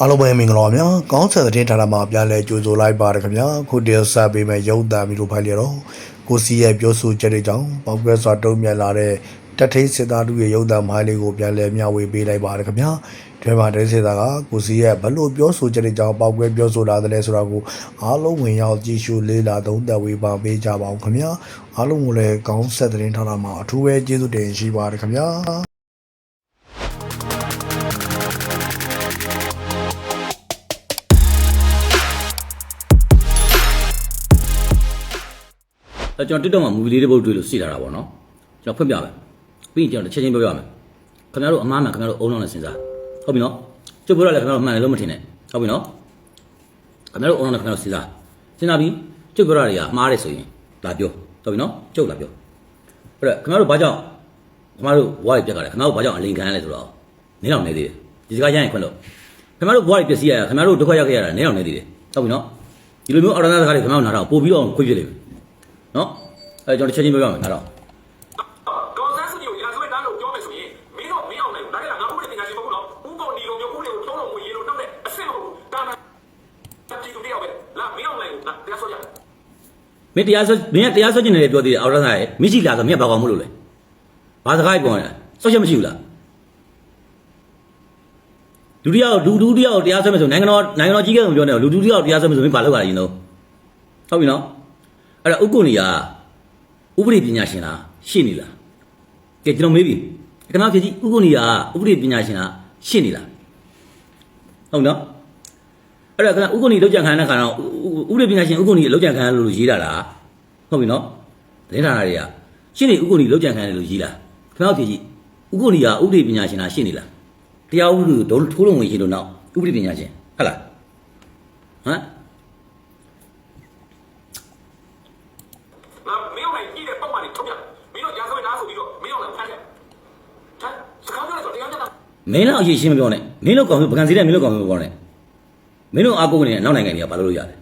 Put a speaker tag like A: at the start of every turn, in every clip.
A: အားလုံးပဲမင်္ဂလာပါဗျာကောင်းဆက်တဲ့ဌာနမှာပြန်လဲကြိုဆိုလိုက်ပါရခင်ဗျာခုတည်းဆက်ပေးမဲ့ရုပ်တံမီလိုဖိုင်လျတော့ကိုစီရဲ့ပြောဆိုချက်တွေကြောင့်ပေါက်ကွဲစွာတုံ့ပြန်လာတဲ့တက်ထိန်စစ်သားတို့ရဲ့ရုပ်တံမိုင်းလေးကိုပြန်လဲမျှဝေပေးလိုက်ပါရခင်ဗျာဒီမှာတည်းစစ်သားကကိုစီရဲ့ဘလို့ပြောဆိုချက်တွေကြောင့်ပေါက်ကွဲပြောဆိုလာတယ်လဲဆိုတာကိုအားလုံးဝင်ရောက်ကြည့်ရှုလေ့လာသုံးသပ်ဝေပါပေးကြပါဦးခင်ဗျာအားလုံးကိုလည်းကောင်းဆက်တဲ့ဌာနမှာအထူးပဲကျေးဇူးတင်ရှိပါရခင်ဗျာ
B: အဲကျွန်တော် TikTok မှာ movie လေးတစ်ပုဒ်တွေ့လို့စီလာတာပေါ့နော်ကျွန်တော်ဖွင့်ပြမယ်ပြီးရင်ကျွန်တော်တစ်ချက်ချင်းပြောပြမယ်ခင်ဗျားတို့အမားမှန်ခင်ဗျားတို့အုံလုံးနဲ့စဉ်းစားဟုတ်ပြီနော်ကျုပ်ပြောရလဲခင်ဗျားတို့မှန်တယ်လို့မထင်နဲ့ဟုတ်ပြီနော်ခင်ဗျားတို့အုံလုံးနဲ့ခင်ဗျားတို့စဉ်းစားစဉ်းစားပြီးကျုပ်ပြောရတွေကမှားတယ်ဆိုရင်လာပြောဟုတ်ပြီနော်ကျုပ်လာပြောအဲ့တော့ခင်ဗျားတို့ဘာကြောင့်ခင်ဗျားတို့ဘွားတွေပြက်ကြတယ်ခင်ဗျားတို့ဘာကြောင့်အလင်ခံရလဲဆိုတော့နင်းအောင်နေသေးတယ်ဒီစကားရရင်ခွင့်လို့ခင်ဗျားတို့ဘွားတွေပြက်စီရတာခင်ဗျားတို့ဒုက္ခရောက်ခဲ့ရတာနင်းအောင်နေသေးတယ်ဟုတ်ပြီနော်ဒီလိုမျိုးအော်ဒါနာစကားတွေခင်ဗျားတို့နားတော့ပို့ပြီးတော့ခွင့်ပြလိမ့်မယ် နော်အဲကျွန်တော်တစ်ချက်ချင်းပြောပြမယ်နားတော့
C: ဒေါ်ဆန်းစုကြည်ကိုရာဇဝတ်သားလို့ပြောမယ်ဆိုရင်မင်းတော့မင်းအောင်နိုင်ဘူးဒါကငါဥပဒေပညာရှင်မဟုတ်ဘူးနော်ဥပေါ်ဒီလိုမျိုးဥပဒေကိုထုံးလုံးဝင်ရေးလို့နောက်တဲ့အဆင့်မဟုတ်ဘူးဒါမှပြည်သူတယောက်ပဲလာမင်းအောင်နိုင်ဘူးလားတရားစွဲရတယ်
B: မင်းတရားစွဲမင်းကတရားစွဲကျင်တယ်ပြောသေးတယ်အော်ရသားရဲ့မရှိလားဆိုမင်းကဘာကောင်မလို့လဲဘာစကားပြောနေတာစောချက်မရှိဘူးလားလူတယောက်လူလူတယောက်တရားစွဲမယ်ဆိုနိုင်ငံတော်နိုင်ငံတော်ကြီးကမပြောနဲ့လူလူတယောက်တရားစွဲမယ်ဆိုမင်းဘာလုပ်ရလဲရင်တော့ဟုတ်ပြီနော် အဲ့ဒါဥက္ကုဏီကဥပဒေပညာရှင်လားရှင်းနေလားကဲကျွန်တော်မေးပြီခဏဖြစ်ကြည့်ဥက္ကုဏီကဥပဒေပညာရှင်လားရှင်းနေလားဟုတ်နော်အဲ့ဒါကဥက္ကုဏီလောက်ကြံခံတဲ့ခါတော့ဥပဒေပညာရှင်ဥက္ကုဏီလောက်ကြံခံရလို့ရေးတာလားဟုတ်ပြီနော်သတင်းဌာနတွေကရှင်းနေဥက္ကုဏီလောက်ကြံခံရတယ်လို့ရေးလားခင်ဗျားတို့ကြည့်ဥက္ကုဏီကဥပဒေပညာရှင်လားရှင်းနေလားတရားဥပဒေကိုထိုးလုံးဝင်ရှင်းလို့နောက်ဥပဒေပညာရှင်ဟုတ်လားဟမ်
C: ငါမင်းအောင်နိုင်ပြည်တဲ့ပုံမှန်တွေထုတ်ပြမင်းတို့ရာဇဝတ်သားဆိုပြီးတော့မင်းအောင်နိုင်ဖမ်းတယ်ဟမ်စကားပြောလိုက်ဆိုတရား မျှတ
B: မင်းလောက်အရေးရှင်းမပြောနဲ့မင်းလောက်ကောင်မျိုးပကံစီတဲ့မင်းလောက်ကောင်မျိုးပြောနဲ့မင်းတို့အာကိုကနေနောက်နိုင်ငံတွေကဘာလို့လုပ်ရလဲ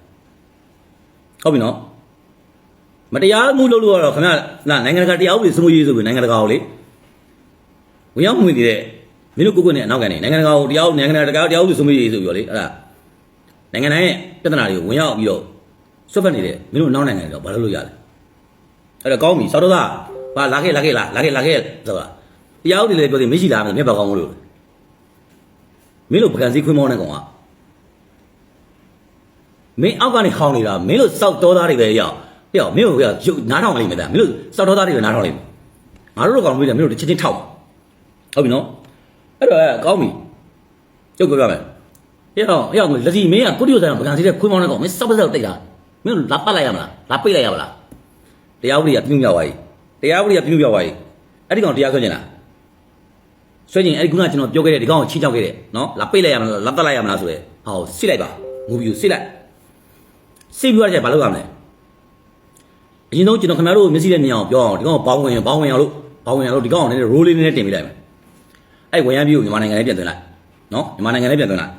B: ဟုတ်ပြီနော်မတရားမှုလုပ်လို့ရတော့ခင်ဗျာနာနိုင်ငံတကာတရားဥပဒေစိုးမိုးရေးဆိုပြီးနိုင်ငံတကာကိုလေဝင်ရောက်မှုနေတဲ့မင်းတို့ကိုကိုနဲ့အနောက်ကနေနိုင်ငံတကာကိုတရားဥနိုင်ငံတကာတရားဥပဒေစိုးမိုးရေးဆိုပြီးတော့လေအဲ့ဒါနိုင်ငံတိုင်းရဲ့ပြဿနာတွေကိုဝင်ရောက်ပြီးတော့ဆွတ်ဖက်နေတဲ့မင်းတို့နောက်နိုင်ငံတွေတော့ဘာလို့လုပ်ရလဲအဲ့တော့ကောင်းပြီစောတော့သားဘာလာခဲ့လာခဲ့လားလာခဲ့လာခဲ့ဆိုတာတရားဥပဒေလည်းပြောတယ်မရှိလားမင်းဘာကောင်းမလို့ မင်းတို့ပကံစည်းခွင်းမောင်းတဲ့ကောင်ကမင်းအောက်ကနေခေါင်းနေတာမင်းတို့စောက်တော်သားတွေပဲရောက်ပြောမင်းတို့ကရုပ်နားထောင်လိုက်မယ်တာမင်းတို့စောက်တော်သားတွေပဲနားထောင်လိုက်မယ်ငါတို့တော့ကောင်မေးတယ်မင်းတို့တစ်ချက်ချင်းထောက်ဟုတ်ပြီနော်အဲ့တော့ကောင်းပြီကျုပ်ပြောပြမယ်ဟဲ့တော့ဟဲ့တော့လက်စီမင်းကကုတ္တိယဆိုင်ပကံစည်းတဲ့ခွင်းမောင်းတဲ့ကောင်မင်းစောက်ပတ်စောက်တိတ်တာမင်းတို့လာပတ်လိုက်ရမလားလာပိတ်လိုက်ရမလားတရားဥပဒေကပြုံးပြသွားပြီတရားဥပဒေကပြုံးပြသွားပြီအဲ့ဒီကောင်တရားဆွဲကျင်လား ဆွဲကျင်အဲ့ဒီခုနကကျွန်တော်ပြောခဲ့တဲ့ဒီကောင်ကိုချီချောက်ခဲ့တဲ့နော်လာပိတ်လိုက်ရမလားလာတက်လိုက်ရမလားဆိုရဲဟောစစ်လိုက်ပါမူဗီကိုစစ်လိုက်စစ်ပြီးတော့ကျဘာလုပ်ရမလဲအရင်ဆုံးကျွန်တော်ခင်ဗျားတို့မျက်စိနဲ့မြင်အောင်ပြောအောင်ဒီကောင်ကိုပေါင်းဝင်ပေါင်းဝင်အောင်လို့ပေါင်းဝင်အောင်လို့ဒီကောင်ကိုနည်းနည်း roll လေးနည်းနည်းတင်ပေးလိုက်မယ်အဲ့ဝရမ်းပြီးကိုမြန်မာနိုင်ငံလေးပြန်သွင်းလိုက်နော်မြန်မာနိုင်ငံလေးပြန်သွင်းလိုက်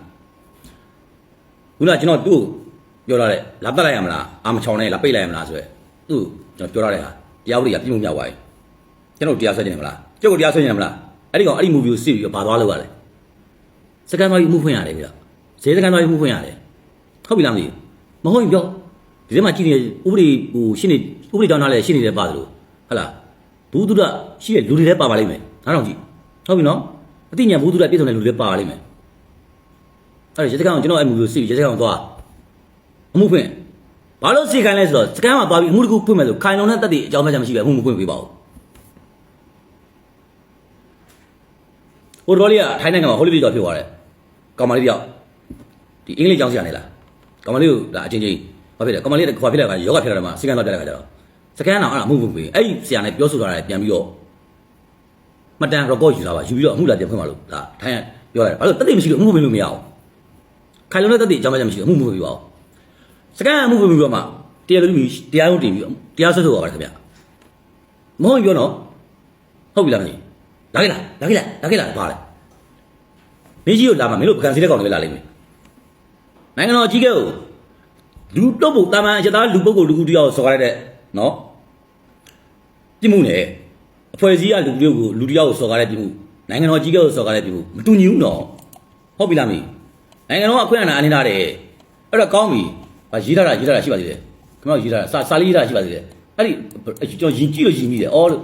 B: ခုနကကျွန်တော်သူ့ကိုပြောလာတဲ့လာတက်လိုက်ရမလားအာမချောင်းနဲ့လာပိတ်လိုက်ရမလားဆိုရဲသူ့ကျွန်တော်ပြောလာတဲ့ဟာတရားဥပဒေကပြည့်မှုမြောက်သွားပြီကျွန်တော်တရားဆွဲကျင်တယ်မလားကျုပ်ကိုတရားဆွဲကျင်တယ်မလား အဲ့ဒီကောင်အဲ့ဒီ movie ကိုစစ်ပြီးတော့ဘာသွားလို့ရလဲစကန်သွားပြီးမှုဖွင့်ရတယ်ဗျဈေးစကန်သွားပြီးမှုဖွင့်ရတယ်ဟုတ်ပြီလားမသိဘူးမဟုတ်ရင်ပြောဒီထဲမှာကြည့်နေဥပဒေဟိုရှင်းနေဥပဒေတောင်းထားလဲရှင်းနေတဲ့ပါသလိုဟုတ်လားဘူးသူဒရှိတဲ့လူတွေလည်းပါပါလိမ့်မယ်နားထောင်ကြည့်ဟုတ်ပြီနော်အသိဉာဏ်ဘူးသူဒပြည့်စုံတဲ့လူတွေလည်းပါပါလိမ့်မယ်အဲ့ဒါရေစကန်ကိုကျွန်တော်အဲ့ movie ကိုစစ်ပြီးရေစကန်ကိုသွားအမှုဖွင့်ဘာလို့စီခိုင်းလဲဆိုတော့စကန်မှာသွားပြီးအမှုတစ်ခုဖွင့်မယ်ဆိုခိုင်လုံတဲ့တက်တည်အကြောင်းမှမရှိပဲအမှုမဖွင့်ပေးပါဘူး ဟိုတော်လေးကထိုင်းနိုင်ငံမှာဟိုလီဗီကျော်ဖြစ်သွားတယ်ကောင်မလေးတယောက်ဒီအင်္ဂလိပ်ကျောင်းဆရာနေလားကောင်မလေးကိုဒါအချင်းချင်းဘာဖြစ်လဲကောင်မလေးကခွာဖြစ်လာကယောဂဖြစ်လာတယ်မှာစကန်တော့ပြတဲ့ခါကျတော့စကန်တော့အဲ့ဒါမှုမှုပေးအဲ့ဒီဆရာနဲ့ပြောဆိုတာလည်းပြန်ပြီးတော့မှတ်တမ်း record ယူလာပါယူပြီးတော့အမှုလာပြန်ဖွင့်ပါလို့ဒါထိုင်းကပြောရတယ်ဘာလို့တက်သိမရှိလို့အမှုမပေးလို့မရအောင်ခိုင်လုံးတဲ့တက်သိအကြောင်းမှမရှိဘူးအမှုမပေးပါဘူးစကန်အမှုမပေးပြီးတော့မှတရားလူကြီးတရားရုံးတင်ပြီးတရားစွဲဆိုပါပါခင်ဗျမဟုတ်ပြောတော့ဟုတ်ပြီလားမင်း လာခဲ့လားလာခဲ့လားလာခဲ့လားဘာလဲမင်းကြီးကိုလာမှာမင်းတို့ပကံစီတဲ့ကောင်တွေလာလိမ့်မယ်နိုင်ငံတော်အကြီးကဲကိုလူတော့ဖို့တာမန်ရသားလူပုဂ္ဂိုလ်လူကူတယောက်ဆော်ရတဲ့နော်ပြမှုနဲ့အဖွဲ့အစည်းကလူမျိုးကိုလူတယောက်ကိုဆော်ကားတဲ့ပြမှုနိုင်ငံတော်ကြီးကဲကိုဆော်ကားတဲ့ပြမှုမတူညီဘူးနော်ဟုတ်ပြီလားမင်းနိုင်ငံတော်ကအခွင့်အာဏာအနေတာတယ်အဲ့တော့ကောင်းပြီဟာရေးထားတာရေးထားတာရှိပါသေးတယ်ခင်ဗျားရေးထားတာစာစာလေးရေးထားတာရှိပါသေးတယ်အဲ့ဒီကျွန်တော်ယဉ်ကြည့်လို့ယဉ်မိတယ်အော်လို့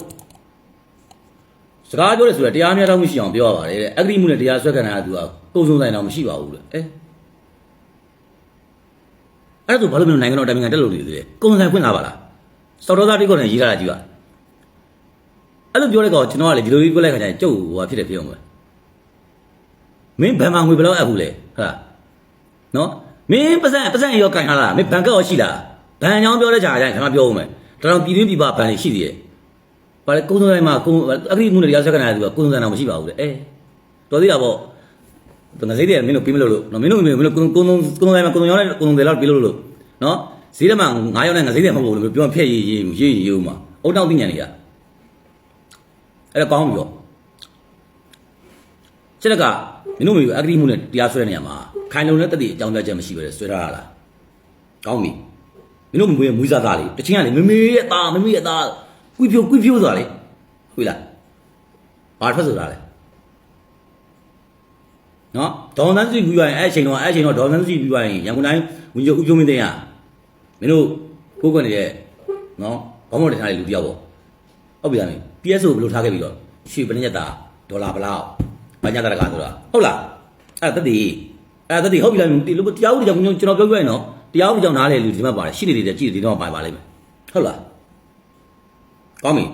B: စကားပြောတယ်ဆိုတော့တရားများတော့မရှိအောင်ပြောရပါတယ်တဲ့အဂတိမှုနဲ့တရားစွဲခံရတာသူကပုံစုံဆိုင်တော့မရှိပါဘူးလေအဲအဲ့ဒါဆိုဘာလို့မလို့နိုင်ငံတော်တိုင်ပင်ခံတက်လို့နေသေးလဲကုံဆိုင်ဖွင့်လာပါလားစော်တော်သားတိတ်ကောနဲ့ရေးထားတာကြည့်ပါအဲ့လိုပြောတဲ့ကောင်ကျွန်တော်ကလေဒီလိုကြီးပြောလိုက်ခါကျရင်ကျုပ်ဟိုဟာဖြစ်တယ်ဖြစ်အောင်ပဲမင်းဘယ်မှာငွေဘယ်လောက်အပ်ဘူးလဲဟုတ်လားနော်မင်းပတ်စံပတ်စံရောကင်ထားလားမင်းဘန်ကတ်ရောရှိလားဘန်ကြောင်ပြောတဲ့ကြာကျရင်ခင်ဗျားပြောဦးမယ်ဒါတော့ပြည်တွင်းပြည်ပဘန်တွေရှိသေးတယ် ဘာလဲကုန်းစုံတိုင်းမှာကုန်းအဂတိမှုနဲ့တရားစွဲခံရတဲ့သူကကုန်းစုံတိုင်းတော့မရှိပါဘူးလေအဲတော်သေးတာပေါ့ငါစိတ်တယ်မင်းတို့ပြီးမလို့လို့နော်မင်းတို့မင်းတို့ကုန်းကုန်းကုန်းစုံတိုင်းမှာကုန်းစုံရောင်းတဲ့ကုန်းစုံတွေလောက်ပြီးလို့လို့နော်ဈေးထဲမှာ9ရောက်နဲ့ငါစိတ်တယ်မဟုတ်ဘူးလို့ပြောဖျက်ရေးရေးရေးရေးဦးမှာအုတ်တောက်သိညာနေရအဲ့ဒါကောင်းပြီပေါ့စက်ကမင်းတို့မျိုးအဂတိမှုနဲ့တရားစွဲတဲ့နေရာမှာခိုင်လုံတဲ့တတိအကြောင်းပြချက်မရှိပဲဆွဲထားရလားကောင်းပြီမင်းတို့မျိုးရဲ့မွေးစားသားလေးတချင်းကလေမမေရဲ့သားမမေရဲ့သား ကွိဖြိုကွိဖြိုဆိုတာလေဟုတ်လားဘာထွက်ဆိုတာလဲနော်ဒေါ်နန်းစီပြီးသွားရင်အဲ့အချိန်တော့အဲ့အချိန်တော့ဒေါ်နန်းစီပြီးသွားရင်ရန်ကုန်တိုင်းဝင်ကျော်ဦးပြုံးမင်းသိန်းကမင်းတို့ကိုယ်ကွနေတဲ့နော်ဘောင်းမော်တင်ထားတဲ့လူတယောက်ပေါ့ဟုတ်ပြီလားမင်း PSO ဘယ်လိုထားခဲ့ပြီးတော့ရွှေပညက်တာဒေါ်လာဘလောက်ဘာညာတရကဆိုတာဟုတ်လားအဲ့ဒါတတိအဲ့ဒါတတိဟုတ်ပြီလားဒီလိုတရားဥပဒေကြောင့်ကျွန်တော်ပြောပြရင်နော်တရားဥပဒေကြောင့်နားလေလူဒီမှာပါတယ်ရှိနေတယ်ကြည့်တယ်ဒီတော့ပါပါလိမ့်မယ်ဟုတ်လား ကောင်းပြီ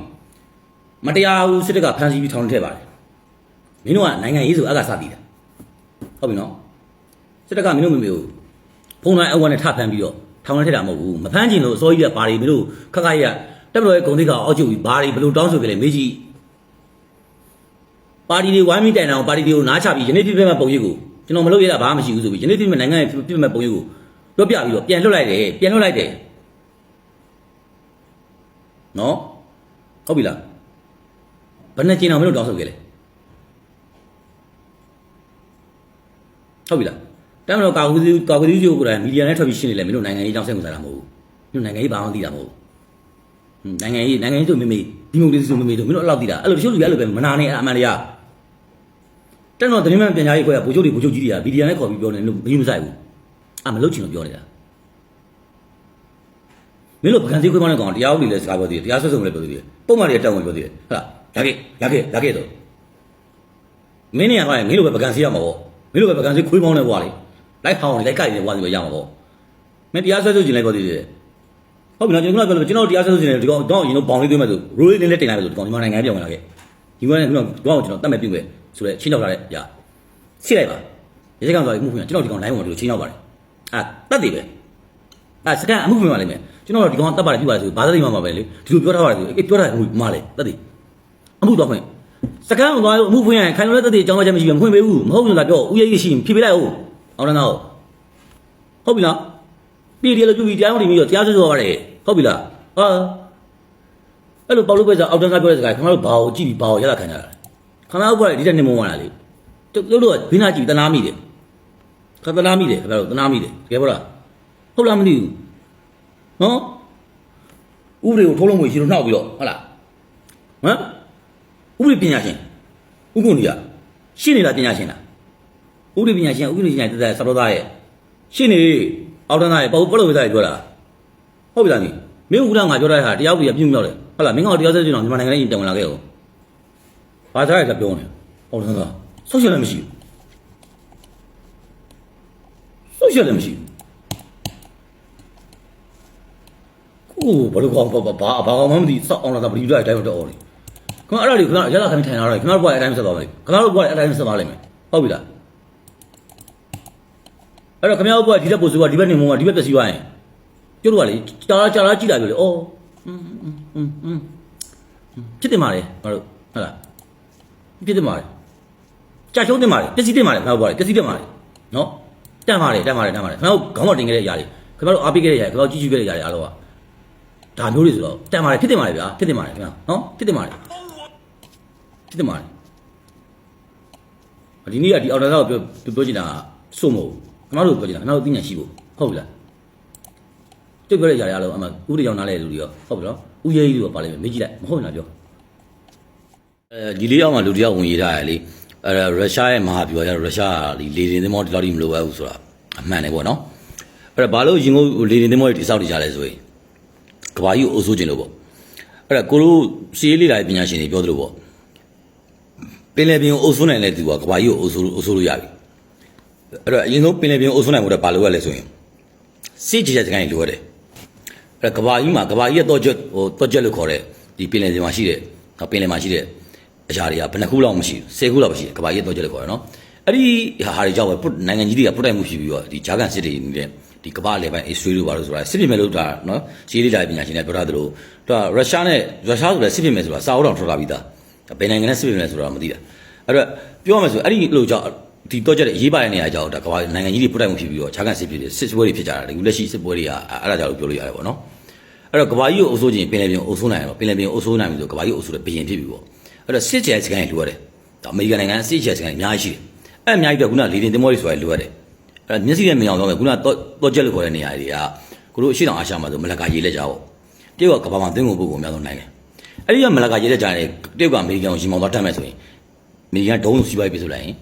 B: မတရားဘူးစစ်တပ်ကဖမ်းဆီးပြီးထောင်ထဲပါတယ်မင်းတို့ကနိုင်ငံရေးဆိုအကစတည်တာဟုတ်ပြီနော်စစ်တပ်ကမင်းတို့မမေကိုဖုန်းတိုင်းအဝတ်နဲ့ထဖမ်းပြီးတော့ထောင်ထဲတာမဟုတ်ဘူးမဖမ်းချင်လို့အစိုးရကဘာတွေမင်းတို့ခက်ခါရတက်မလို့ရဲ့ဂုံတိတ်ကအောက်ကျပြီးဘာတွေဘယ်လိုတောင်းဆိုကြလဲမေးကြည့်ပါတီတွေဝိုင်းမိတိုင်အောင်ပါတီတွေကိုနားချပြီးယနေ့ပြပြမဲ့ပုံရိပ်ကိုကျွန်တော်မလုပ်ရတာဘာမှမရှိဘူးဆိုပြီးယနေ့ပြပြမဲ့နိုင်ငံရဲ့ပြပြမဲ့ပုံရိပ်ကိုလွတ်ပြပြီးတော့ပြန်လွတ်လိုက်တယ်ပြန်လွတ်လိုက်တယ်နော် ဟုတ်ပြီလားဘယ်နဲ့ကျင်းအောင်မလို့တောင်းဆိုခဲ့လဲဟုတ်ပြီလားတမ်းမလို့ကာကူစီကာကူစီကိုကိုယ်တိုင်မီဒီယာနဲ့ထွက်ပြီးရှင်းနေလဲမင်းတို့နိုင်ငံရေးကြောင်းစိတ်ဝင်စားတာမဟုတ်ဘူးမင်းတို့နိုင်ငံရေးဘာမှမသိတာမဟုတ်ဘူးနိုင်ငံရေးနိုင်ငံရေးဆိုမေမေဒီမိုကရေစီဆိုမေမေဆိုမင်းတို့အဲ့လောက်သိတာအဲ့လိုတချို့လူတွေအဲ့လိုပဲမနာနဲ့အမှန်တရားတက်တော့သတင်းမှန်ပြန်ကြားရေးခွဲကဗိုလ်ချုပ်တွေဗိုလ်ချုပ်ကြီးတွေကဗီဒီယိုနဲ့ခေါ်ပြီးပြောနေလို့မင်းမဆိုင်ဘူးအာမလုပ်ချင်လို့ပြောနေတာမ င်းတို့ပကံစည်းခွဲပေါင်းတဲ့ကောင်တရားဥပဒေလဲစကားပြောသေးတယ်တရားဆွဲဆုံးလည်းပြောသေးတယ်ပုံမှန်တွေတောင်းဝင်ပြောသေးတယ်ဟုတ်လားလာခဲ့လာခဲ့လာခဲ့တော့မင်းနေရခိုင်းမင်းတို့ပဲပကံစည်းရမှာပေါ့မင်းတို့ပဲပကံစည်းခွေးပေါင်းနေဘွားလေလိုက်ဖောင်းလိုက်ကြိုက်နေဘွားစီပဲရမှာပေါ့မင်းတရားဆွဲဆုံးကျင်လိုက်ပြောသေးတယ်ဟုတ်ပြီနော်ကျွန်တော်ပြောလို့ကျွန်တော်တရားဆွဲဆုံးကျင်တယ်ဒီကောင်တော့ရင်တော့ပေါင်လေးသွင်းမဲ့ဆိုရိုးလေးလေးတင်လိုက်မယ်ဆိုဒီကောင်ဒီမှာနိုင်ငံပြောင်းဝင်လာခဲ့ဒီမှာလည်းကျွန်တော်ကျွန်တော်တတ်မဲ့ပြုခဲ့ဆိုတော့ချင်းတော့လာတဲ့ຢာချိလိုက်ပါရေစက်ကောင်ဆိုရင်မှုဖွင့်ကျွန်တော်ဒီကောင် line ဝင်လို့ချင်းရောက်ပါတယ်အာတတ်တယ်ပဲ အာစကန်အမှုဖွင့်ပါလိမ့်မယ်ကျွန်တော်ဒီကောင်တတ်ပါတယ်ပြပါလေဆိုဘာသာတိမှမှာပဲလေဒီလိုပြောထားပါတယ်ဆိုအေးပြောတာဟိုမှာလေတတ်တယ်အမှုတော့ဖွင့်စကန်ကိုသွားလို့အမှုဖွင့်ရင်ခိုင်လို့တတ်တယ်အကြောင်းအချက်မရှိဘူးမဖွင့်ပေးဘူးမဟုတ်ဘူးလားပြောဦးရေးရှိရင်ဖြေပေးလိုက်ဟုတ်အောင်တော့ဟုတ်ပြီလားပြည်တယ်လို့ပြုပြီးတရားဝင်ပြီးတော့တရားစွဲဆိုရတယ်ဟုတ်ပြီလားဟာအဲ့လိုပေါလို့ပဲဆိုအောက်တန်းကပြောတဲ့စကားခင်ဗျားတို့ဘာကိုကြည့်ပြီးဘာကိုရတာခံကြတာခင်ဗျားတို့ကဒီတက်နေမဝင်လာလေတို့တို့ကဘင်းသားကြည့်တနာမိတယ်ခတနာမိတယ်ခင်ဗျားတို့တနာမိတယ်တကယ်ပေါ့လား ဟုတ်လားမသိဘူးနော်ဥပဒေကိုထိုးလုံးဝင်ရှင်တို့နှောက်ပြီးတော့ဟုတ်လားဟမ်ဥပဒေပညာရှင်ဥက္ကုဏီကရှင်းနေတာပညာရှင်လားဥပဒေပညာရှင်ဥပဒေပညာရှင်တက်စတော်သားရဲ့ရှင်းနေအောက်တန်းသားရဲ့ပေါ့ပေါ့လို့ပဲသားပြောတာဟုတ်ပြီလားမင်းမင်းဥက္ကဋ္ဌငါပြောတဲ့ဟာတရားဥပဒေပြုံးမြောက်တယ်ဟုတ်လားမင်းကတရားစဲကျင်တော့မြန်မာနိုင်ငံနဲ့ပြန်ဝင်လာခဲ့ရောဘာသာရကပြောနေအောက်တန်းသားဆောက်ရှယ်လည်းမရှိဘူးဆောက်ရှယ်လည်းမရှိဘူး ကိုဘယ်လိုကောင်ဘာဘာကောင်မှမသိစောက်အောင်လာတာဘယ်လိုလဲအတိုင်းတော့အော်လေခင်ဗျအဲ့ဒါတွေခင်ဗျရလာခင်ထိုင်လာတယ်ခင်ဗျတို့ဘွားအတိုင်းဆက်သွားပါလိမ့်ခင်ဗျတို့ဘွားအတိုင်းဆက်ပါလိမ့်မယ်ဟုတ်ပြီလားအဲ့တော့ခင်ဗျတို့ဘွားဒီတက်ပို့ဆိုကဒီဘက်နေမုံကဒီဘက်ပျက်စီးသွားရင်ကျတို့ကလေကြာကြာလာကြည့်လာပြီလေအော်อืมอืมอืมဖြစ်တင်ပါလေငါတို့ဟုတ်လားဖြစ်တင်ပါလေကြာချုံးတင်ပါလေပျက်စီးတင်ပါလေငါတို့ဘွားလေပျက်စီးတင်ပါလေနော်တန်ပါလေတန်ပါလေတန်ပါလေခင်ဗျတို့ခေါင်းမတင်ခဲ့တဲ့အရာတွေခင်ဗျတို့အားပေးခဲ့တဲ့အရာတွေခင်ဗျတို့ကြည့်ကြည့်ခဲ့တဲ့အရာတွေအားလုံးက ဒါမျိုးတွေဆိုတော့တန်ပါလေဖြစ်တင်ပါလေဗျာဖြစ်တင်ပါလေခင်ဗျာနော်ဖြစ်တင်ပါလေဖြစ်တင်ပါလေဒီနေ့ကဒီအော်ဒါကိုပြောပြောချင်တာစုံမဟုတ်ခင်ဗျားတို့ပြောချင်တာခင်ဗျားတို့သိဉာဏ်ရှိဖို့ဟုတ်ပြီလားကျုပ်ပြောတဲ့ຢာတွေအားလုံးအမှဥပဒေကြောင့်နားလဲလူတွေရောဟုတ်ပြီနော်ဥရဲကြီးတွေပါလိမ့်မယ်မေးကြည့်လိုက်မဟုတ်ဘူးလားပြောအဲဒီလေးယောက်မှလူတစ်ယောက်ဝင်ရေးထားရလေအဲဒါရုရှားရဲ့မဟာဗျူဟာကျတော့ရုရှားကဒီလေရင်သင်းမောဒီလောက်ထိမလိုအပ်ဘူးဆိုတာအမှန်တယ်ပေါ့နော်အဲ့ဒါဘာလို့ရင်ကုန်လေရင်သင်းမောတွေတိစောက်နေကြလဲဆိုရင် ကဘာကြီးကိုအုပ်စိုးခြင်းလို့ပေါ့အဲ့ဒါကိုတို့စီးရေးလေးလာပညာရှင်တွေပြောသလိုပေါ့ပင်လယ်ပြင်ကိုအုပ်စိုးနိုင်တဲ့သူကကဘာကြီးကိုအုပ်စိုးအုပ်စိုးလို့ရပြီအဲ့တော့အရင်ဆုံးပင်လယ်ပြင်ကိုအုပ်စိုးနိုင်ဖို့တော့ဘာလို့ရလဲဆိုရင်စစ်ကြည်တဲ့စကိုင်းလိုရတယ်အဲ့ဒါကဘာကြီးမှာကဘာကြီးရဲ့တော့ချက်ဟိုတော့ချက်လို့ခေါ်တဲ့ဒီပင်လယ်ပြင်မှာရှိတဲ့ပင်လယ်မှာရှိတဲ့အရာတွေကဘယ်နှခုလောက်မရှိဘူး10ခုလောက်မရှိကဘာကြီးရဲ့တော့ချက်လို့ခေါ်တယ်နော်အဲ့ဒီဟာတွေကြောင့်ပဲပုတ်နိုင်ငံကြီးတွေကပုတ်တိုက်မှုရှိပြီးတော့ဒီဂျာကန်စစ်တွေနေတဲ့ ဒီကမ္ဘာလေပိုင်းအေးဆွေးလို့ပါလို့ဆိုတာစစ်ပြင်မဲ့လို့ဒါနော်စီးလေးလာပညာရှင်တွေပြောထားသလိုဒါရုရှားနဲ့ရုရှားဆိုလည်းစစ်ပြင်မဲ့ဆိုတာစာအုပ်တော်ထွက်လာပြီးသားဘယ်နိုင်ငံနဲ့စစ်ပြင်မဲ့ဆိုတာမသိတာအဲ့တော့ပြောရမယ်ဆိုအဲ့ဒီလိုကြောင့်ဒီတော့ချက်တဲ့အရေးပါတဲ့နေရာကြောင့်ဒါကမ္ဘာနိုင်ငံကြီးတွေပုတ်တိုက်မှုဖြစ်ပြီးတော့ဂျာကန်စစ်ဖြစ်တွေစစ်ပွဲတွေဖြစ်ကြတာလေအခုလက်ရှိစစ်ပွဲတွေကအဲ့ဒါကြောင့်ပြောလို့ရတယ်ပေါ့နော်အဲ့တော့ကမ္ဘာကြီးကိုအုပ်စိုးခြင်းပင်လယ်ပြင်ကိုအုပ်စိုးနိုင်တော့ပင်လယ်ပြင်ကိုအုပ်စိုးနိုင်ပြီဆိုကမ္ဘာကြီးကိုအုပ်စိုးတဲ့ဘယင်ဖြစ်ပြီပေါ့အဲ့တော့စစ်ကြဲစကန်တွေလိုရတယ်ဒါအမေရိကန်နိုင်ငံစစ်ကြဲစကန်တွေအများကြီးရှိတယ်အဲ့အများကြီးတော့ခုနလေတင်တင်မောတွေဆိုတာလိုရတယ် အဲ့မျက်စိနဲ့မြင်အောင်တော့မယ်ခုနတော့တော့ချက်လို့ခေါ်တဲ့နေရာတွေကကိုတို့အရှိတောင်အာရှမှာဆိုမလကာရေလက်ကြပေါ့တရုတ်ကကမ္ဘာမှာသင်းကုန်ပုဂ္ဂိုလ်အများဆုံးနိုင်တယ်အဲ့ဒီကမလကာရေလက်ကြတယ်တရုတ်ကအမေရိကန်ကိုရှင်မောင်သွားတတ်မယ်ဆိုရင်အမေရိကန်ဒုံးစီးပွားရေးပြဆိုလိုက်ရင်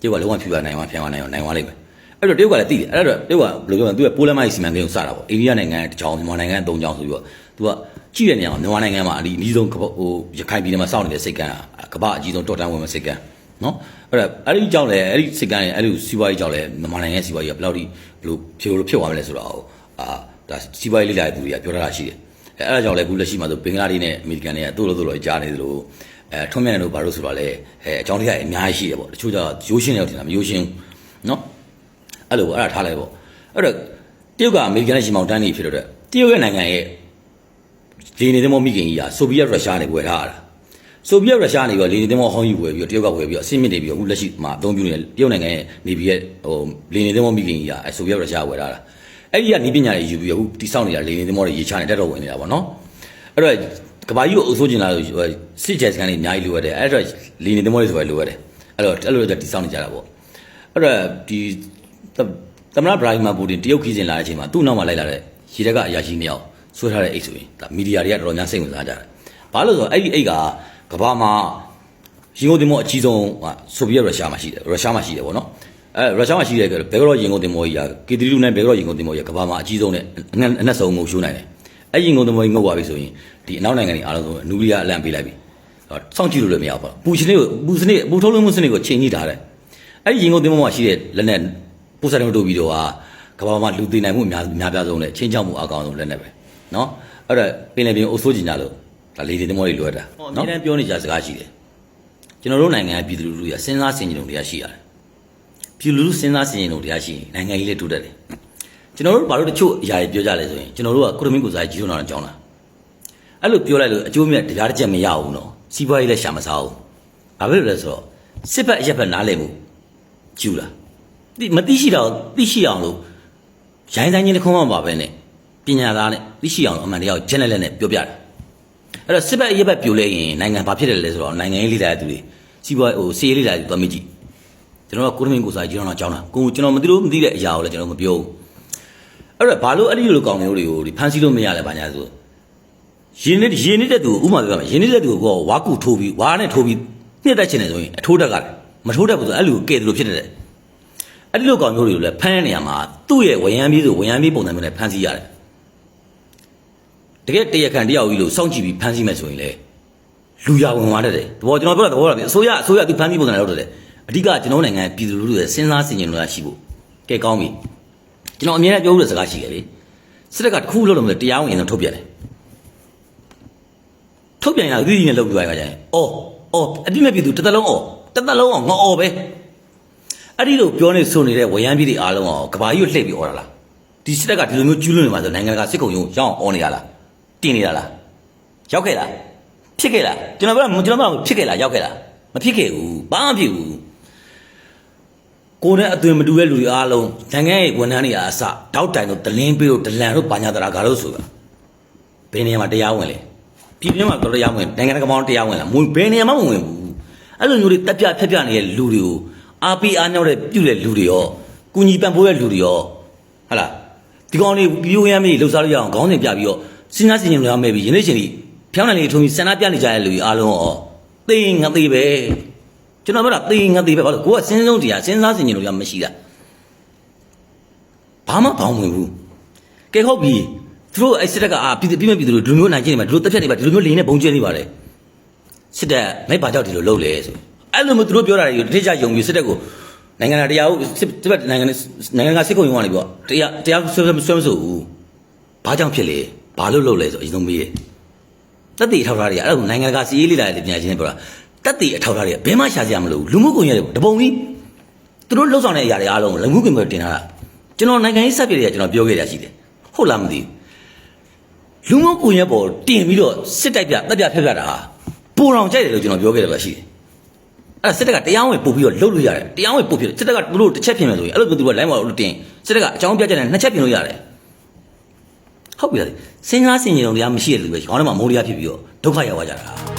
B: တရုတ်ကလုံးဝဖြူပါနိုင်မှာဖျံသွားနိုင်အောင်နိုင်သွားလိမ့်မယ်အဲ့တော့တရုတ်ကလည်းသိတယ်အဲ့တော့တရုတ်ကဘယ်လိုပြောလဲသူကပိုးလမ်းမကြီးစီမံကိန်းကိုစတာပေါ့အိန္ဒိယနိုင်ငံတစ်ချောင်းမြန်မာနိုင်ငံသုံးချောင်းဆိုပြီးတော့သူကကြည့်တဲ့နေရာမှာမြန်မာနိုင်ငံမှာအဒီအနည်းဆုံးဟိုရခိုင်ပြည်နယ်မှာစောင့်နေတဲ့စိတ်ကန်းကမ္ဘာအကြီးဆုံးတော်တန်းဝင်မဲ့စိတ်က န်းနော်အဲ့ဒါအဲ့ဒီကြောင့်လည်းအဲ့ဒီစိတ်ကန်းရဲ့အဲ့ဒီစီးပွားရေးကြောင့်လည်းမြန်မာနိုင်ငံရဲ့စီးပွားရေးကဘယ်လောက်ထိဘယ်လိုဖြိုးလို့ဖြစ်သွားမလဲဆိုတော့အာဒါစီးပွားရေးလေ့လာတဲ့သူတွေကပြောထားတာရှိတယ်အဲ့အဲ့ဒါကြောင့်လည်းအခုလက်ရှိမှာဆိုဘင်္ဂလားဒေ့ရှ်နဲ့အမေရိကန်တွေကတို့လို့တို့လို့ကြားနေသလိုအဲထွန်းမြတ်တို့ဘာလို့ဆိုတော့လဲအဲအကြောင်းတရားအများကြီးရှိတယ်ပေါ့တချို့ကျတော့ရိုးရှင်းတယ်ထင်တာမရိုးရှင်းဘူးနော်အဲ့လိုပေါ့အဲ့ဒါထားလိုက်ပေါ့အဲ့တော့တရုတ်ကအမေရိကန်နဲ့ရှင်မောင်တန်းနေဖြစ်တော့တဲ့တရုတ်ရဲ့နိုင်ငံရဲ့လေနေသမောမိခင်ကြီးကဆိုဗီယက်ရုရှားနဲ့ဝယ်ထားတာ ဆိုဗီယက်ရုရှားနေပြီးတော့လေနေသမောဟောင်းကြီးဝယ်ပြီးတော့တရုတ်ကဝယ်ပြီးတော့အဆင့်မြင့်နေပြီးတော့အခုလက်ရှိမှာအသုံးပြုနေတဲ့တရုတ်နိုင်ငံရဲ့နေပြီးရဲ့ဟိုလေနေသမောမိခင်ကြီးကအဲဆိုဗီယက်ရုရှားဝယ်ထားတာအဲ့ဒီကနေပညာတွေယူပြီးတော့အခုတိစောက်နေတာလေနေသမောတွေရေချနေတက်တော့ဝင်နေတာပေါ့နော်အဲ့တော့ကဘာကြီးကိုအုပ်စိုးကျင်လာလို့စစ်ချက်စကန်တွေအများကြီးလိုရတယ်အဲ့တော့လေနေသမောတွေဆိုပဲလိုရတယ်အဲ့တော့အဲ့လိုတော့တိစောက်နေကြတာပေါ့အဲ့တော့ဒီသမ္မတဗရာဟီမာပူတင်တရုတ်ခီးစဉ်လာတဲ့အချိန်မှာသူ့နောက်မှာလိုက်လာတဲ့ရေတက်ကအရာရှိနှစ်ယောက်ဆွဲထားတဲ့အိတ်ဆိုရင်ဒါမီဒီယာတွေကတော်တော်များစိတ်ဝင်စားကြတယ်ဘာလို့လဲဆိုတော့အဲ့ဒီအိတ်က ကဘာမှာရင်ကုန်တင်မောအကြီးဆုံးဟာဆိုဗီယက်ရုရှားမှာရှိတယ်ရုရှားမှာရှိတယ်ပေါ့နော်အဲရုရှားမှာရှိတဲ့ဘယ်ကတော့ရင်ကုန်တင်မောကြီးကကီတီလူနဲ့ဘယ်ကတော့ရင်ကုန်တင်မောကြီးကကဘာမှာအကြီးဆုံးနဲ့အနက်အနက်ဆုံးငုံရှိုးနိုင်တယ်အဲ့ရင်ကုန်တင်မောကြီးငုတ်သွားပြီဆိုရင်ဒီအနောက်နိုင်ငံတွေအားလုံးဆိုနူကလီးယားအလံပေးလိုက်ပြီစောင့်ကြည့်လို့လည်းမရဘူးပေါ့ပူစနစ်ကိုပူစနစ်ပူထုတ်လုံးမှုစနစ်ကိုချိန်ကြည့်ထားတယ်အဲ့ဒီရင်ကုန်တင်မောမှာရှိတဲ့လက်နဲ့ပို့စားတော်တို့ဗီဒီယိုကကဘာမှာလူသိနိုင်မှုအများအများပြားဆုံးနဲ့ချင်းချောက်မှုအကောင်ဆုံးလက်နဲ့ပဲနော်အဲ့တော့ပင်လယ်ပြင်အုပ်စိုးကြည့်ကြလို့ ဒါလေဒီသမောတွေလွယ်တာနော်အများပြောနေကြစကားရှိတယ်ကျွန်တော်တို့နိုင်ငံပြည်သူလူထုရစဉ်းစားဆင်ခြင်လို့တရားရှိရတယ်ပြည်လူလူစဉ်းစားဆင်ခြင်လို့တရားရှိရင်နိုင်ငံကြီးလည်းတိုးတက်တယ်ကျွန်တော်တို့ဘာလို့တချို့အရာတွေပြောကြလဲဆိုရင်ကျွန်တော်တို့ကကိုရမင်းကိုစားကြီးထွန်းတော်ကြောင်းလားအဲ့လိုပြောလိုက်လို့အကျိုးမြတ်တရားတစ်ချက်မရဘူးနော်စီးပွားရေးလည်းရှာမစားဘူးဘာဖြစ်လို့လဲဆိုတော့စစ်ဘက်အရက်ဘက်နားလည်မှုကျူလားဒီမသိရှိတော့သိရှိအောင်လို့ရိုင်းဆိုင်ချင်းတစ်ခုမှမပါပဲနဲ့ပညာသားနဲ့သိရှိအောင်အမှန်တရားကိုဂျန်နယ်လက်နဲ့ပြောပြတယ် အဲ့တော့စစ်ဘက်အရက်ဘက်ပြိုလဲရင်နိုင်ငံဘာဖြစ်တယ်လဲဆိုတော့နိုင်ငံရေးလေ့လာတဲ့သူတွေစီးပွားဟိုစီးရေးလေ့လာတဲ့သူသွားမြည်ကြည့်ကျွန်တော်ကကိုရမင်းကိုစားကြီးတော်တော်ကြောင်းတာကိုကျွန်တော်မသိလို့မသိတဲ့အရာကိုလည်းကျွန်တော်မပြောဘူးအဲ့တော့ဘာလို့အဲ့ဒီလိုကောင်မျိုးတွေကိုဒီဖန်ဆီးလို့မရလဲဘာညာဆိုရင်းနေရင်းနေတဲ့သူဥမာပြောမယ်ရင်းနေတဲ့သူကိုဝါကူထိုးပြီးဝါနဲ့ထိုးပြီးနှစ်တက်ချင်တယ်ဆိုရင်အထိုးတက်ကလည်းမထိုးတတ်ဘူးဆိုအဲ့လိုကဲတယ်လို့ဖြစ်နေတယ်အဲ့ဒီလိုကောင်မျိုးတွေကိုလည်းဖမ်းတဲ့နေရာမှာသူ့ရဲ့ဝရမ်းပြေးဆိုဝရမ်းပြေးပုံစံမျိုးနဲ့ဖမ်းဆီးရတယ် တကယ်တရခံတယောက်ကြီးလို့စောင့်ကြည့်ပြီးဖမ်းဆီးမယ်ဆိုရင်လေလူရဝင်သွားတယ်တဲ့ဘောကျွန်တော်ပြောတာသဘောတာပြီအစိုးရအစိုးရသူဖမ်းဆီးပုံစံနဲ့လုပ်တယ်အဓိကကျွန်တော်နိုင်ငံပြည်သူလူထုရဲ့စဉ်းစားဆင်ခြင်လို့ရရှိဖို့ကဲကောင်းပြီကျွန်တော်အမြဲတမ်းပြောလို့စကားရှိတယ်လေစစ်တပ်ကတစ်ခုလို့လို့မလဲတရားဝင်ရင်တော့ထုတ်ပြတယ်ထုတ်ပြန်ရအသီးသီးနဲ့လုပ်ပြရကြတယ်အော်အော်အတိမဲ့ပြည်သူတစ်သက်လုံးအော်တစ်သက်လုံးအော်ငေါအော်ပဲအဲ့ဒီလိုပြောနေဆိုနေတဲ့ဝရမ်းပြည်တွေအားလုံးအော်ကဘာကြီးကိုလှည့်ပြီးអော်တာလားဒီစစ်တပ်ကဒီလိုမျိုးကျူးလွန်နေမှာဆိုနိုင်ငံတကာစစ်ကုံရုံးရောင်းအော်နေရလား တင်နေတာလားရောက်ခဲ့လားဖြစ်ခဲ့လားကျွန်တော်ပြောကျွန်တော်ပြောဖြစ်ခဲ့လားရောက်ခဲ့လားမဖြစ်ခဲ့ဘူးဘာမှမဖြစ်ဘူးကိုယ်နဲ့အသွင်မတူတဲ့လူတွေအားလုံးနိုင်ငံရဲ့ဝန်ထမ်းတွေအားအစတောက်တိုင်တို့တလင်းပေးတို့ဒလန်တို့ဘာညာတရာကားတို့ဆိုတာဘယ်နေရာမှာတရားဝင်လဲပြည်တွင်းမှာတော့တရားဝင်နိုင်ငံတကာမှာတရားဝင်လားမဝင်ဘယ်နေရာမှမဝင်ဘူးအဲ့လိုမျိုးတွေတက်ပြဖြတ်ပြနေတဲ့လူတွေကိုအားပေးအားညောက်တဲ့ပြုတဲ့လူတွေရောကုညီပံ့ပိုးတဲ့လူတွေရောဟုတ်လားဒီကောင်လေးပြိုးရမ်းမေးလှုပ်ရှားလို့ရအောင်ခေါင်းစဉ်ပြပြီးတော့ စဉ်းစားစဉ်းကျင်လို့ရမယ်ပြီးယနေ့ချိန်ကြီးဖျောင်းနိုင်လေးထုံပြီးဆန္ဒပြနေကြတဲ့လူတွေအားလုံးရောသိငါသိပဲကျွန်တော်ပြောတာသေငါသေပဲဘာလို့ကိုကစဉ်းစုံတရားစဉ်းစားစင်ကြလို့ရမရှိတာဘာမှဘောင်းဝင်ဘူးကဲဟုတ်ပြီသူတို့အဲ့စစ်တပ်ကအာပြည်ပြည်မဲ့ပြည်သူတို့ဒီလိုမျိုးနိုင်ကျင့်နေမှာဒီလိုတက်ဖြတ်နေပါဒီလိုမျိုးလိန်နဲ့ဘုံကျဲနေပါတယ်စစ်တပ်လိုက်ပါကြောက်ဒီလိုလုပ်လေဆိုအဲ့လိုမျိုးသူတို့ပြောတာတွေတစ်ထကြယုံပြီးစစ်တပ်ကိုနိုင်ငံတရားကိုစစ်တပ်နိုင်ငံနိုင်ငံကစစ်ခုံရုံးကနေပြီးတော့တရားတရားဆွဲဆွဲမဆွဲမဆိုဘူးဘာကြောင့်ဖြစ်လဲ ဘာလို့လုပ်လဲဆိုအရင်ဆုံးမေးတယ်တက်တီအထောက်အထားတွေကအဲ့ဒါကိုနိုင်ငံတကာစီးရေးလေးလာတဲ့ပညာရှင်တွေပြောတာတက်တီအထောက်အထားတွေကဘယ်မှရှာကြမလို့ဘူးလူမှုကွန်ရက်တွေတပုံကြီးသူတို့လှုပ်ဆောင်တဲ့အရာတွေအားလုံးကိုလူမှုကွန်ရက်တင်ထားတာကျွန်တော်နိုင်ငံရေးစက်ပြတွေကကျွန်တော်ပြောခဲ့တာရှိတယ်ဟုတ်လားမသိဘူးလူမှုကွန်ရက်ပေါ်တင်ပြီးတော့စစ်တိုက်ပြတက်ပြဖက်ပြတာဟာပိုတော်ကြိုက်တယ်လို့ကျွန်တော်ပြောခဲ့တယ်ပဲရှိတယ်အဲ့ဒါစစ်တပ်ကတရားဝင်ပို့ပြီးတော့လှုပ်လို့ရတယ်တရားဝင်ပို့ပြီးစစ်တပ်ကသူတို့တစ်ချက်ပြင်မယ်ဆိုရင်အဲ့လိုသူတို့ကလိုင်းပေါ်လို့တင်စစ်တပ်ကအကြောင်းပြချက်နဲ့နှစ်ချက်ပြင်လို့ရတယ် ဟုတ်ပြီလားစဉ်းစားဆင်ခြင်လုံးတရားမရှိတဲ့လူပဲခေါင်းထဲမှာမိုးရဖြစ်ပြီးတော့ဒုက္ခရောက်သွားကြတာ